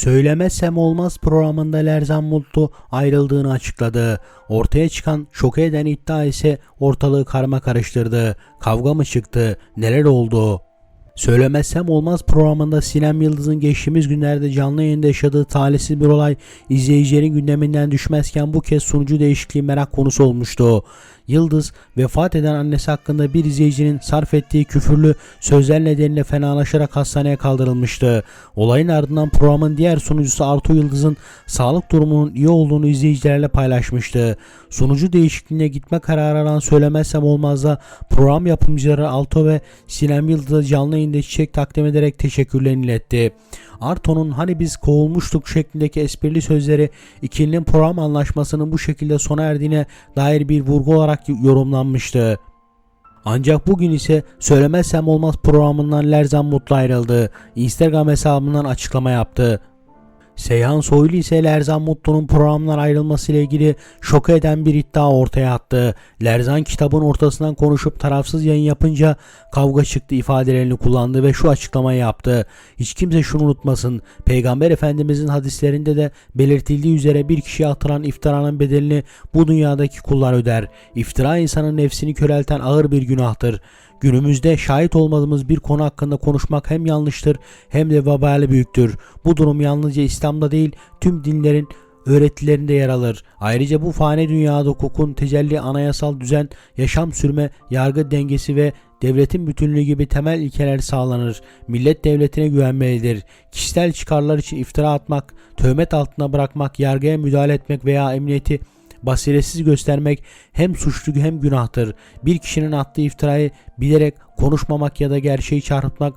Söylemezsem Olmaz programında Lerzan Mutlu ayrıldığını açıkladı. Ortaya çıkan şok eden iddia ise ortalığı karma karıştırdı. Kavga mı çıktı? Neler oldu? Söylemezsem olmaz programında Sinem Yıldız'ın geçtiğimiz günlerde canlı yayında yaşadığı talihsiz bir olay izleyicilerin gündeminden düşmezken bu kez sunucu değişikliği merak konusu olmuştu. Yıldız vefat eden annesi hakkında bir izleyicinin sarf ettiği küfürlü sözler nedeniyle fenalaşarak hastaneye kaldırılmıştı. Olayın ardından programın diğer sunucusu Artu Yıldız'ın sağlık durumunun iyi olduğunu izleyicilerle paylaşmıştı. Sunucu değişikliğine gitme kararı alan söylemezsem olmazda program yapımcıları Alto ve Sinem Yıldız'a canlı yayında çiçek takdim ederek teşekkürlerini iletti. Arto'nun hani biz kovulmuştuk şeklindeki esprili sözleri ikilinin program anlaşmasının bu şekilde sona erdiğine dair bir vurgu olarak yorumlanmıştı. Ancak bugün ise söylemezsem olmaz programından Lerzan Mutlu ayrıldı. Instagram hesabından açıklama yaptı. Seyhan Soylu ise Lerzan Mutlu'nun programdan ayrılmasıyla ilgili şok eden bir iddia ortaya attı. Lerzan kitabın ortasından konuşup tarafsız yayın yapınca kavga çıktı ifadelerini kullandı ve şu açıklamayı yaptı. Hiç kimse şunu unutmasın. Peygamber Efendimizin hadislerinde de belirtildiği üzere bir kişiye atılan iftiranın bedelini bu dünyadaki kullar öder. İftira insanın nefsini körelten ağır bir günahtır. Günümüzde şahit olmadığımız bir konu hakkında konuşmak hem yanlıştır hem de vebali büyüktür. Bu durum yalnızca İslam'da değil tüm dinlerin öğretilerinde yer alır. Ayrıca bu fani dünyada hukukun tecelli, anayasal düzen, yaşam sürme, yargı dengesi ve devletin bütünlüğü gibi temel ilkeler sağlanır. Millet devletine güvenmelidir. Kişisel çıkarlar için iftira atmak, töhmet altına bırakmak, yargıya müdahale etmek veya emniyeti basiretsiz göstermek hem suçlu hem günahtır. Bir kişinin attığı iftirayı bilerek konuşmamak ya da gerçeği çarpıtmak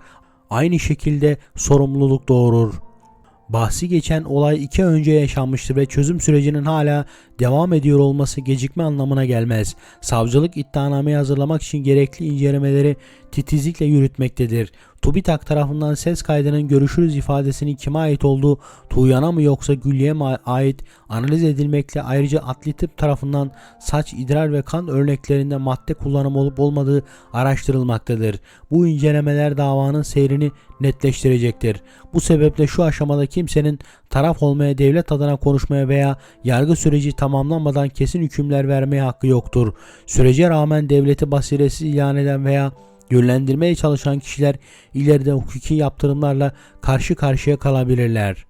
aynı şekilde sorumluluk doğurur. Bahsi geçen olay iki önce yaşanmıştır ve çözüm sürecinin hala devam ediyor olması gecikme anlamına gelmez. Savcılık iddianameyi hazırlamak için gerekli incelemeleri titizlikle yürütmektedir. TÜBİTAK tarafından ses kaydının görüşürüz ifadesinin kime ait olduğu Tuğyan'a mı yoksa Güllü'ye mi ait analiz edilmekle ayrıca adli tıp tarafından saç, idrar ve kan örneklerinde madde kullanımı olup olmadığı araştırılmaktadır. Bu incelemeler davanın seyrini netleştirecektir. Bu sebeple şu aşamada kimsenin taraf olmaya, devlet adına konuşmaya veya yargı süreci tamamlanmadan kesin hükümler vermeye hakkı yoktur. Sürece rağmen devleti basiretsiz ilan eden veya yönlendirmeye çalışan kişiler ileride hukuki yaptırımlarla karşı karşıya kalabilirler.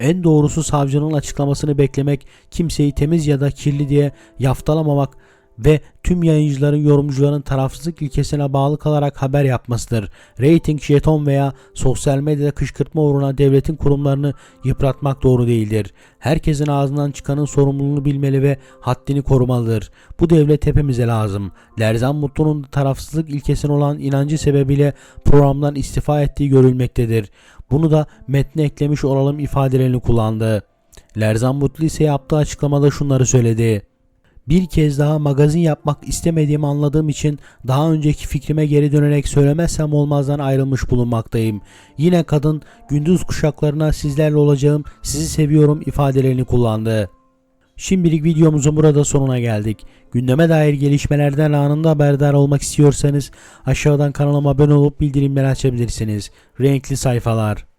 En doğrusu savcının açıklamasını beklemek, kimseyi temiz ya da kirli diye yaftalamamak ve tüm yayıncıların yorumcuların tarafsızlık ilkesine bağlı kalarak haber yapmasıdır. Rating, jeton veya sosyal medyada kışkırtma uğruna devletin kurumlarını yıpratmak doğru değildir. Herkesin ağzından çıkanın sorumluluğunu bilmeli ve haddini korumalıdır. Bu devlet hepimize lazım. Lerzan Mutlu'nun tarafsızlık ilkesine olan inancı sebebiyle programdan istifa ettiği görülmektedir. Bunu da metne eklemiş olalım ifadelerini kullandı. Lerzan Mutlu ise yaptığı açıklamada şunları söyledi. Bir kez daha magazin yapmak istemediğimi anladığım için daha önceki fikrime geri dönerek söylemezsem olmazdan ayrılmış bulunmaktayım. Yine kadın gündüz kuşaklarına sizlerle olacağım, sizi seviyorum ifadelerini kullandı. Şimdilik videomuzun burada sonuna geldik. Gündeme dair gelişmelerden anında haberdar olmak istiyorsanız aşağıdan kanalıma abone olup bildirimleri açabilirsiniz. Renkli sayfalar.